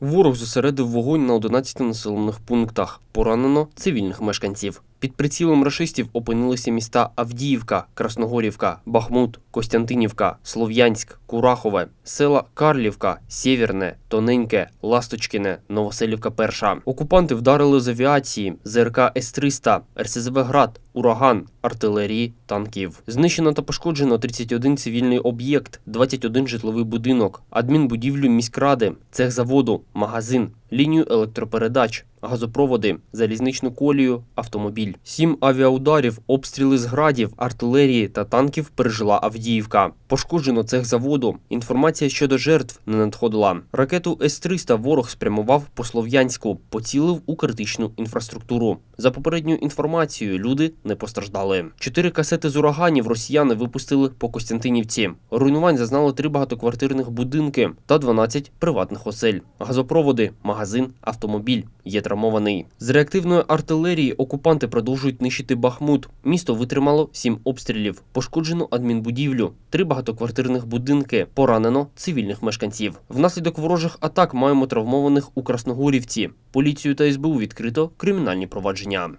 Ворог зосередив вогонь на 11 населених пунктах. Поранено цивільних мешканців. Під прицілом рашистів опинилися міста Авдіївка, Красногорівка, Бахмут, Костянтинівка, Слов'янськ, Курахове, села Карлівка, Сєвєрне, Тоненьке, Ласточкине, Новоселівка Перша. Окупанти вдарили з авіації, ЗРК С-300, РСЗВ Град, Ураган, артилерії, танків. Знищено та пошкоджено 31 цивільний об'єкт, 21 житловий будинок, адмінбудівлю міськради, цех заводу, магазин, лінію електропередач, газопроводи, залізничну колію, автомобіль. Сім авіаударів, обстріли з градів, артилерії та танків пережила Авдіївка. Пошкоджено цех заводу. Інформація щодо жертв не надходила. Ракету С-300 ворог спрямував по Слов'янську, поцілив у критичну інфраструктуру. За попередньою інформацією, люди не постраждали. Чотири касети з ураганів росіяни випустили по Костянтинівці. Руйнувань зазнали три багатоквартирних будинки та 12 приватних осель. Газопроводи, магазин, автомобіль є травмований. З реактивної артилерії окупанти продовжують нищити Бахмут. Місто витримало сім обстрілів, пошкоджено адмінбудівлю, три багатоквартирних будинки, поранено цивільних мешканців. Внаслідок ворожих атак маємо травмованих у Красногорівці. Поліцію та СБУ відкрито кримінальні провадження.